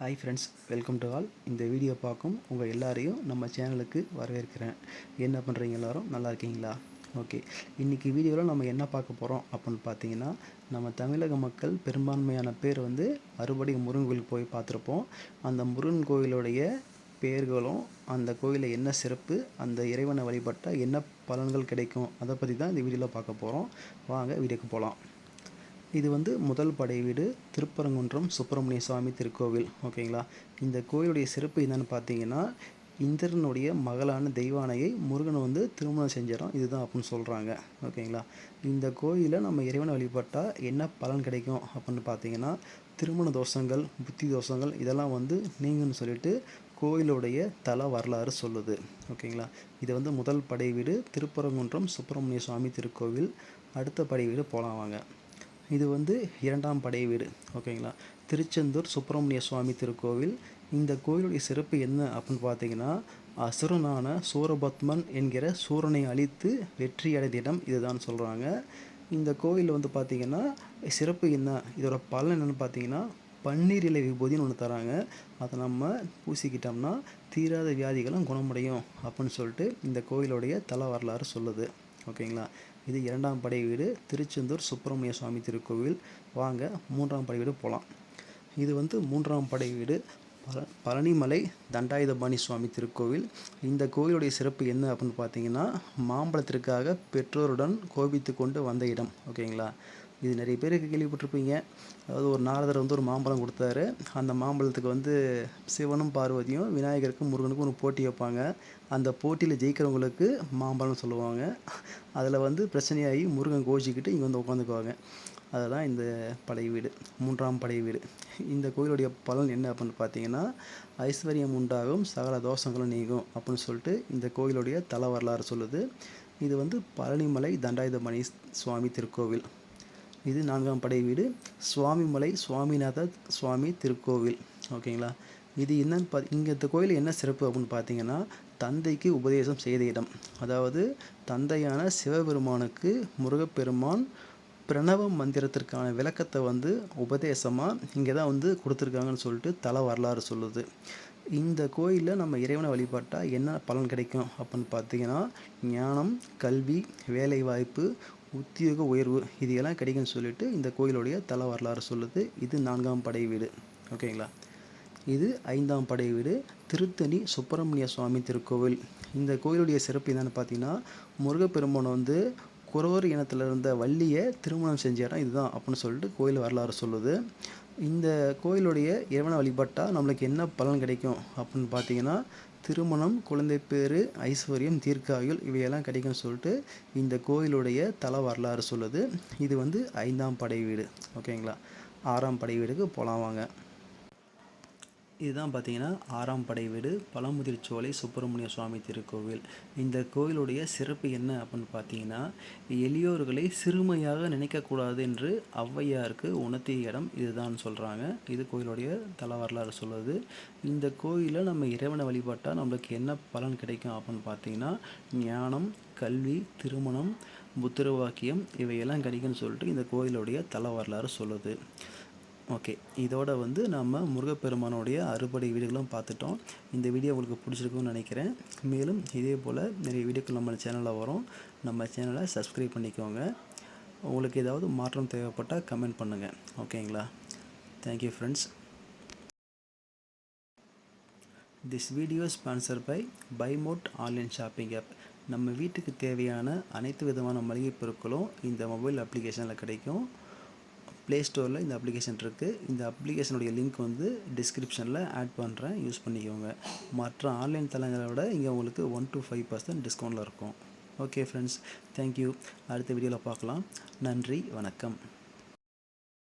Hi friends welcome to all இந்த video பார்க்கும் உங்கள் எல்லாரையும் நம்ம சேனலுக்கு வரவேற்கிறேன். என்ன பண்ணுறீங்க எல்லாரும்? நல்லா இருக்கீங்களா? ஓகே இன்றைக்கி வீடியோவில் நம்ம என்ன பார்க்க போகிறோம் அப்படின்னு பார்த்தீங்கன்னா நம்ம தமிழக மக்கள் பெரும்பான்மையான பேர் வந்து அறுபடி முருகன் கோயிலுக்கு போய் பார்த்துருப்போம். அந்த முருகன் கோயிலுடைய பேர்களும் அந்த கோயிலில் என்ன சிறப்பு அந்த இறைவனை வழிபட்டால் என்ன பலன்கள் கிடைக்கும் அதை பற்றி தான் இந்த வீடியோவில் பார்க்க போகிறோம் வாங்க வீடியோக்கு போகலாம் இது வந்து முதல் படை வீடு திருப்பரங்குன்றம் சுப்பிரமணிய சுவாமி திருக்கோவில் ஓகேங்களா? இந்த கோயிலுடைய சிறப்பு என்னென்னு பார்த்தீங்கன்னா இந்திரனுடைய மகளான தெய்வானையை முருகனை வந்து திருமணம் செஞ்சிடும் இதுதான் அப்படின்னு சொல்கிறாங்க ஓகேங்களா? இந்த கோயிலில் நம்ம இறைவனை வழிபட்டால் என்ன பலன் கிடைக்கும் அப்படின்னு பார்த்தீங்கன்னா திருமண தோஷங்கள் புத்தி தோஷங்கள் இதெல்லாம் வந்து நீங்கன்னு சொல்லிட்டு கோயிலுடைய தல வரலாறு சொல்லுது ஓகேங்களா? இது வந்து முதல் படை வீடு திருப்பரங்குன்றம் சுப்பிரமணிய சுவாமி திருக்கோவில். அடுத்த படை வீடு போகலாம் வாங்க. இது வந்து இரண்டாம் படை வீடு ஓகேங்களா? திருச்செந்தூர் சுப்பிரமணிய சுவாமி திருக்கோவில். இந்த கோயிலுடைய சிறப்பு என்ன அப்படின்னு பார்த்தீங்கன்னா அசுரனான சூரபத்மன் என்கிற சூரனை அழித்து வெற்றி அடைந்த இடம் இதுதான் சொல்கிறாங்க இந்த கோயில் வந்து பார்த்திங்கன்னா சிறப்பு என்ன? இதோட பலன் என்னென்னு பார்த்தீங்கன்னா பன்னீர் இலை விபூதின்னு ஒன்று தராங்க. அதை நம்ம பூசிக்கிட்டோம்னா தீராத வியாதிகளும் குணமடையும் அப்படின்னு சொல்லிட்டு இந்த கோயிலுடைய தல வரலாறு சொல்லுது ஓகேங்களா? இது இரண்டாம் படை வீடு திருச்செந்தூர் சுப்பிரமணிய சுவாமி திருக்கோவில். வாங்க மூன்றாம் படை வீடு போகலாம் இது வந்து மூன்றாம் படை வீடு பழ பழனிமலை தண்டாயுதபாணி சுவாமி திருக்கோவில். இந்த கோவிலுடைய சிறப்பு என்ன அப்படின்னு பார்த்தீங்கன்னா மாம்பழத்திற்காக பெற்றோருடன் கோபித்து கொண்டு வந்த இடம் ஓகேங்களா? இது நிறைய பேருக்கு கேள்விப்பட்டிருப்பீங்க. அதாவது ஒரு நாரதர் வந்து ஒரு மாம்பழம் கொடுத்தாரு. அந்த மாம்பழத்துக்கு வந்து சிவனும் பார்வதியும் விநாயகருக்கும் முருகனுக்கும் ஒரு போட்டி வைப்பாங்க. அந்த போட்டியில் ஜெயிக்கிறவங்களுக்கு மாம்பழம் சொல்லுவாங்க. அதில் வந்து பிரச்சனையாகி முருகன் கோஷிக்கிட்டு இங்கே வந்து உட்காந்துக்குவாங்க அதுதான் இந்த படை வீடு மூன்றாம் படை வீடு. இந்த கோயிலுடைய பலன் என்ன அப்படின்னு பார்த்தீங்கன்னா ஐஸ்வர்யம் உண்டாகும் சகல தோஷங்களும் நீங்கும் அப்படின்னு சொல்லிட்டு இந்த கோயிலுடைய தல வரலாறு சொல்லுது. இது வந்து பழனிமலை தண்டாயுதமணி சுவாமி திருக்கோவில். இது நான்காம் படை வீடு சுவாமிமலை சுவாமிநாதர் சுவாமி திருக்கோவில். ஓகேங்களா இது என்னன்னு பா இங்கே இந்த கோயில் என்ன சிறப்பு அப்படின்னு பார்த்தீங்கன்னா தந்தைக்கு உபதேசம் செய்த இடம். அதாவது தந்தையான சிவபெருமானுக்கு முருகப்பெருமான் பிரணவ மந்திரத்திற்கான விளக்கத்தை வந்து உபதேசமாக இங்கே தான் வந்து கொடுத்துருக்காங்கன்னு சொல்லிட்டு தல வரலாறு சொல்லுது. இந்த கோயிலில் நம்ம இறைவனை வழிபட்டால் என்ன பலன் கிடைக்கும் அப்படின்னு பார்த்தீங்கன்னா ஞானம் கல்வி வேலைவாய்ப்பு உத்தியோக உயர்வு இது எல்லாம் கிடைக்கும்னு சொல்லிட்டு இந்த கோயிலுடைய தல வரலாறு சொல்லுது. இது நான்காம் படை வீடு. ஓகேங்களா? இது ஐந்தாம் படை வீடு. திருத்தணி சுப்பிரமணிய சுவாமி திருக்கோவில். இந்த கோயிலுடைய சிறப்பு என்னென்னு பார்த்தீங்கன்னா முருகப்பெருமான் வந்து குறவர் இனத்தில் இருந்த வள்ளியை திருமணம் செஞ்ச இடம் இதுதான் அப்படின்னு சொல்லிட்டு கோயில் வரலாறு சொல்லுது. இந்த கோயிலுடைய இறைவனை வழிபட்டால் நம்மளுக்கு என்ன பலன் கிடைக்கும் அப்படின்னு பார்த்தீங்கன்னா திருமணம் குழந்தை பேர் ஐஸ்வர்யம் தீர்க்காயுள் இவையெல்லாம் கிடைக்கும்னு சொல்லிட்டு இந்த கோயிலுடைய தல வரலாறு சொல்லுது. இது வந்து ஐந்தாம் படை வீடு. ஓகேங்களா? ஆறாம் படை வீடுக்கு போகலாம் வாங்க. இதுதான் பார்த்தீங்கன்னா ஆறாம் படை வீடு பழமுதிர்ச்சோலை சுப்பிரமணிய சுவாமி திருக்கோவில். இந்த கோயிலுடைய சிறப்பு என்ன அப்படின்னு பார்த்தீங்கன்னா எளியோர்களை சிறுமையாக நினைக்கக்கூடாது என்று ஔவையாருக்கு உணர்த்திய இடம் இதுதான் சொல்கிறாங்க இது கோயிலுடைய தல வரலாறு சொல்லுது. இந்த கோயிலில் நம்ம இறைவனை வழிபட்டால் நம்மளுக்கு என்ன பலன் கிடைக்கும் அப்படின்னு பார்த்தீங்கன்னா ஞானம் கல்வி திருமணம் புத்திரவாக்கியம் இவையெல்லாம் கிடைக்குன்னு சொல்லிட்டு இந்த கோயிலுடைய தல வரலாறு சொல்லுது. ஓகே. இதோட வந்து நம்ம முருகப்பெருமானுடைய அறுபடை வீடுகளும் பார்த்துட்டோம். இந்த வீடியோ உங்களுக்கு பிடிச்சிருக்குன்னு நினைக்கிறேன். மேலும் இதே போல் நிறைய வீடியோக்கள் நம்ம சேனலில் வரும். நம்ம சேனலை சப்ஸ்கிரைப் பண்ணிக்கோங்க. உங்களுக்கு ஏதாவது மாற்றம் தேவைப்பட்டால் கமெண்ட் பண்ணுங்கள் ஓகேங்களா? Thank you friends this video sponsor by பைமோட் online shopping app நம்ம வீட்டுக்கு தேவையான அனைத்து விதமான மளிகை பொருட்களும் இந்த மொபைல் அப்ளிகேஷனில் கிடைக்கும். ப்ளே ஸ்டோரில் இந்த அப்ளிகேஷன் இருக்குது இந்த அப்ளிகேஷனுடைய லிங்க் வந்து டிஸ்கிரிப்ஷனில் ஆட் பண்ணுறேன் யூஸ் பண்ணிக்கோங்க. மற்ற ஆன்லைன் தளங்களை விட இங்கே உங்களுக்கு ஒன் டு ஃபைவ் பர்சன்ட் டிஸ்கவுண்டில் இருக்கும். ஓகே ஃப்ரெண்ட்ஸ் தேங்க்யூ அடுத்த வீடியோவில் பார்க்கலாம். நன்றி வணக்கம்.